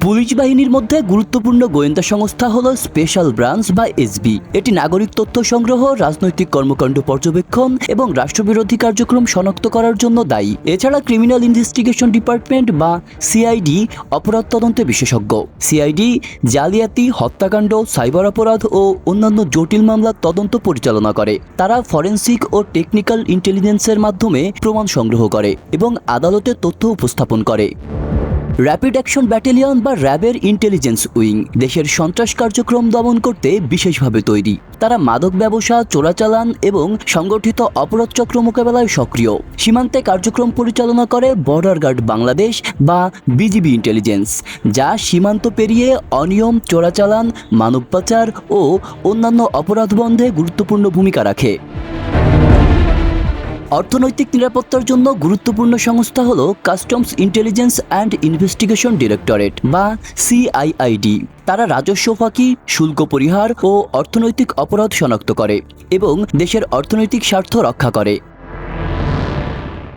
Police বাহিনীর মধ্যে গুরুত্বপূর্ণ গোয়েন্দা সংস্থা হল স্পেশাল ব্রাঞ্চ বা এসবি এটি নাগরিক তথ্য সংগ্রহ, রাজনৈতিক কর্মকাণ্ড পর্যবেক্ষণ এবং রাষ্ট্রবিরোধী কার্যক্রম শনাক্ত করার জন্য দায়ী। এছাড়া ক্রিমিনাল ইনভেস্টিগেশন ডিপার্টমেন্ট বা সিআইডি অপরাধ তদন্তে বিশেষজ্ঞ। সিআইডি জালিয়াতি, হত্যাকাণ্ড, সাইবার অপরাধ ও অন্যান্য জটিল মামলার তদন্ত পরিচালনা করে। তারা ফরেন্সিক ও টেকনিক্যাল ইন্টেলিজেন্সের মাধ্যমে প্রমাণ সংগ্রহ করে এবং আদালতে তথ্য উপস্থাপন করে। র্যাপিড অ্যাকশন ব্যাটালিয়ন বা র্যাবের ইন্টেলিজেন্স উইং দেশের সন্ত্রাস কার্যক্রম দমন করতে বিশেষভাবে তৈরি। তারা মাদক ব্যবসা, চোরাচালান এবং সংগঠিত অপরাধ চক্র মোকাবেলায় সক্রিয়। সীমান্তে কার্যক্রম পরিচালনা করে বর্ডার গার্ড বাংলাদেশ বা বিজিবি ইন্টেলিজেন্স যা সীমান্ত পেরিয়ে অনিয়ম, চোরাচালান, মানব পাচার ও অন্যান্য অপরাধ বন্ধে গুরুত্বপূর্ণ ভূমিকা রাখে। অর্থনৈতিক নিরাপত্তার জন্য গুরুত্বপূর্ণ সংস্থা হল customs intelligence and investigation directorate, বা সিআইআইডি। তারা রাজস্ব, ফাঁকি, শুল্ক পরিহার ও অর্থনৈতিক অপরাধ শনাক্ত করে এবং দেশের অর্থনৈতিক স্বার্থ রক্ষা করে।